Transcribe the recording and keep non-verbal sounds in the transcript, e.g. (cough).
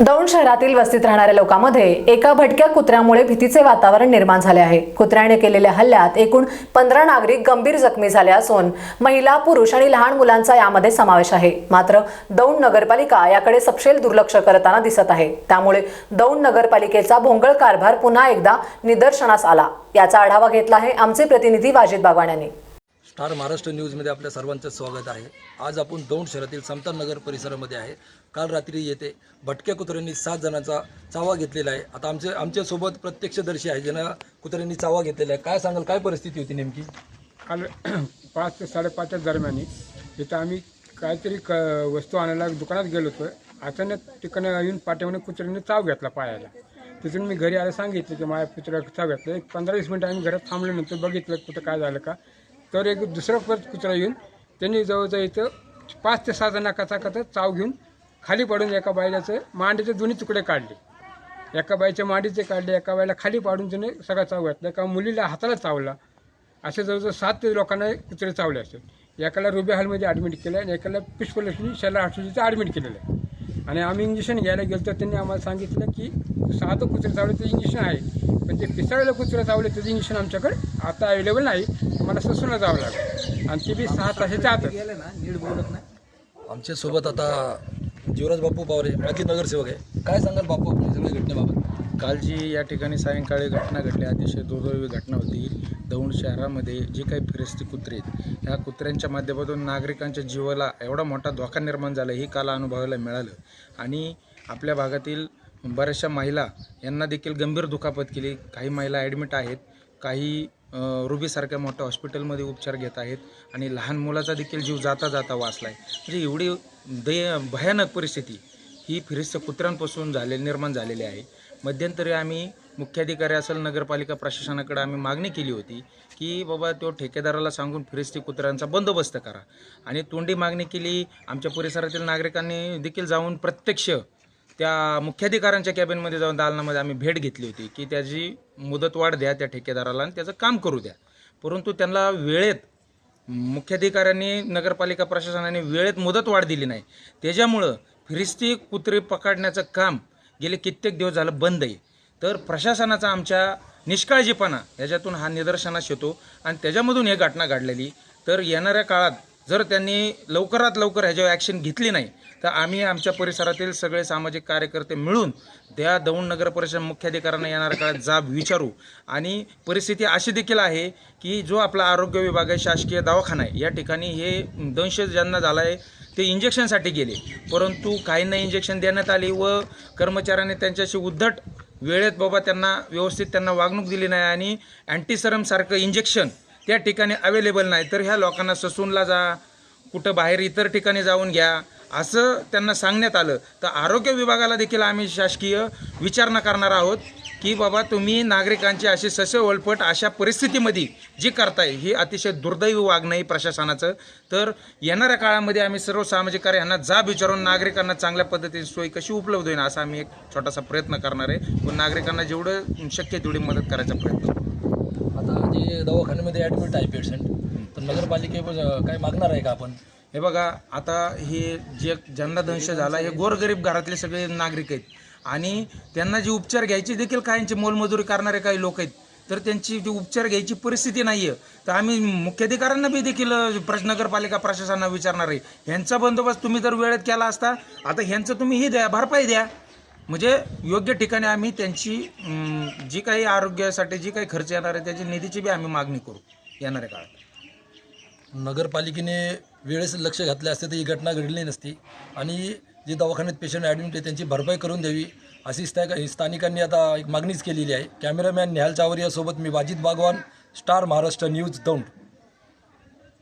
दौंड शहरातील वस्तीत राहणाऱ्या लोकांमध्ये एका भटक्या कुत्र्यामुळे भीतीचे वातावरण निर्माण झाले आहे. कुत्र्याने केलेल्या हल्ल्यात एकूण पंधरा नागरिक गंभीर जखमी झाले असून महिला पुरुष आणि लहान मुलांचा यामध्ये समावेश आहे. मात्र दौंड नगरपालिका याकडे सपशेल दुर्लक्ष करताना दिसत आहे. त्यामुळे दौंड नगरपालिकेचा भोंगळ कारभार पुन्हा एकदा निदर्शनास आला. याचा आढावा घेतला आहे आमचे प्रतिनिधी वाजिद बागवान यांनी. स्टार महाराष्ट्र न्यूजमध्ये आपल्या सर्वांचं स्वागत आहे. आज आपण दौंड शहरातील समतानगर परिसरामध्ये आहे. काल रात्री येथे भटक्या कुत्र्यांनी सात जणांचा चावा घेतलेला आहे. आता आमचे आमच्यासोबत प्रत्यक्षदर्शी आहे ज्यांना कुत्र्यांनी चावा घेतलेला आहे. काय सांगाल काय परिस्थिती होती नेमकी? काल (clears throat) पाच ते साडेपाचच्या दरम्यान इथं आम्ही काहीतरी क वस्तू आणायला दुकानात गेलो होतो. अचानक तिकडनं येऊन पाठीमध्ये कुत्र्यांनी चाव घेतला पायाला. तिथून मी घरी आलं सांगितलं की माझ्या कुत्र्या चाव घेतला. एक पंधरा वीस मिनटं आम्ही घरात थांबल्यानंतर बघितलं कुठं काय झालं का. तर एक दुसरा परत कुत्रा येऊन त्यांनी जवळजवळ इथं पाच ते सहा जणा कथा चाव घेऊन खाली पडून एका बायलाचं मांडीचे दोन्ही तुकडे काढले. एका बाईच्या मांडीचे काढले एका बाईला खाली पाडून त्याने सगळा चाव घातला. एका मुलीला हाताला चावला. असे जवळजवळ सात ते लोकांना कुत्रे चावले असतात एकाला रुबे हॉलमध्ये ॲडमिट केलं आणि एकाला पुष्पलक्ष्मी शैला हॉस्पिटलचं ॲडमिट केलेलं आहे. आणि आम्ही इंजेक्शन घ्यायला गेलो तर त्यांनी आम्हाला सांगितलं की साधं कुत्रे चावले ते इंजेक्शन आहे. पण ते पिसाळलेलं कुत्रे चावले त्याचं इंजेक्शन आमच्याकडे आता अवेलेबल नाही. तुम्हाला ससूनला जावं लागेल. आणि ते बी सहा तासाच्या आत आमच्यासोबत आता जीवराज बापू पावरे माजी नगरसेवक आहे. काय सांगाल बापू आपल्या सगळ्या घटनेबाबत? काल जी या ठिकाणी सायंकाळी घटना घडली. अतिशय दुर्दैवी घटना होती. दौंड शहरामध्ये जी काही फिरस्ती कुत्रे आहेत ह्या कुत्र्यांच्या माध्यमातून नागरिकांच्या जीवाला एवढा मोठा धोका निर्माण झाला हे काल अनुभवायला मिळालं. आणि आपल्या भागातील बऱ्याचशा महिला यांना देखील गंभीर दुखापत केली. काही महिला ॲडमिट आहेत काही रुबीसारख्या मोठ्या हॉस्पिटलमध्ये उपचार घेत आहेत आणि लहान मुलाचा देखील जीव जाता जाता वाचला आहे म्हणजे एवढी दय भयानक परिस्थिती. ही फिरिस्त कुत्र्यांपासून झाले निर्माण झालेली आहे. मध्यंतरी आम्ही मुख्याधिकारी असेल नगरपालिका प्रशासनाकडे आम्ही मागणी केली होती की बाबा तो ठेकेदाराला सांगून फिरिस्ती कुत्र्यांचा बंदोबस्त करा. आणि तोंडी मागणी केली आमच्या परिसरातील नागरिकांनी देखील जाऊन प्रत्यक्ष त्या मुख्याधिकाऱ्यांच्या कॅबिनमध्ये जाऊन दालनामध्ये आम्ही भेट घेतली होती की त्याची मुदतवाढ द्या त्या ठेकेदाराला आणि त्याचं काम करू द्या. परंतु त्यांना वेळेत मुख्याधिकाऱ्यांनी नगरपालिका प्रशासनाने वेळेत मुदतवाढ दिली नाही. त्याच्यामुळं फिरिस्ती कुत्रे पकडण्याचं काम गेले कित्येक दिवस झालं बंद आहे. तर प्रशासनाचा आमच्या निष्काळजीपणा याच्यातून हा निदर्शनास येतो. आणि त्याच्यामधून हे घटना घडलेली. तर येणाऱ्या काळात जर त्यांनी लवकरात लवकर ह्याच्यावर ॲक्शन घेतली नाही तर आम्ही आमच्या परिसरातील सगळे सामाजिक कार्यकर्ते मिळून त्या दौंड नगर परिषद मुख्याधिकाऱ्यांना येणाऱ्या काळात जाब विचारू. आणि परिस्थिती अशी देखील आहे की जो आपला आरोग्य विभाग आहे शासकीय दवाखाना आहे या ठिकाणी हे दंश ज्यांना झाला आहे ते इंजेक्शनसाठी गेले. परंतु काहींना इंजेक्शन देण्यात आले व कर्मचाऱ्यांनी त्यांच्याशी उद्धट वेळेत बाबा त्यांना व्यवस्थित त्यांना वागणूक दिली नाही आणि अँटीसरमसारखं इंजेक्शन त्या ठिकाणी अवेलेबल नाही तर ह्या लोकांना ससूनला जा कुठं बाहेर इतर ठिकाणी जाऊन घ्या असं त्यांना सांगण्यात आलं. तर आरोग्य विभागाला देखील आम्ही शासकीय विचारणा करणार आहोत की बाबा तुम्ही नागरिकांची अशी ससे ओलपट अशा परिस्थितीमध्ये जी करताय ही अतिशय दुर्दैवी वागणं आहे प्रशासनाचं. तर येणाऱ्या काळामध्ये आम्ही सर्व सामाजिक कार्य यांना जाब विचारून नागरिकांना चांगल्या पद्धतीची सोय कशी उपलब्ध होईल असा आम्ही एक छोटासा प्रयत्न करणार आहे. व नागरिकांना जेवढं शक्य तेवढी मदत करायचा प्रयत्न आता जे म्हणजे दवाखान्यामध्ये ॲडमिट आहे पेशंट तर नगरपालिके काय मागणार आहे का आपण? हे बघा आता हे जे ज्यांना दंश झाला हे गोरगरीब घरातले सगळे नागरिक आहेत. आणि त्यांना जे उपचार घ्यायचे देखील काहींची मोलमजुरी करणारे काही लोक आहेत. तर त्यांची जी उपचार घ्यायची परिस्थिती नाही आहे तर आम्ही मुख्याधिकाऱ्यांना बी देखील नगरपालिका प्रशासनाला विचारणार आहे. ह्यांचा बंदोबस्त तुम्ही जर वेळेत केला असता आता ह्यांचं तुम्ही ही द्या भरपाई द्या. म्हणजे योग्य ठिकाणी आम्ही त्यांची जी काही आरोग्यासाठी जी काही खर्च येणार आहे त्याची निधीची बी आम्ही मागणी करू येणाऱ्या काळात. नगरपालिकेने वेळेस लक्ष घातले असते तर ही घटना घडली नसती. आणि जे दवाखान्यात पेशंट ॲडमिट आहे त्यांची भरपाई करून द्यावी अशी स्था स्थानिकांनी आता एक मागणीच केलेली आहे. कॅमेरामॅन निहाल चावरियासोबत मी वाजिद बागवान स्टार महाराष्ट्र न्यूज दौंड.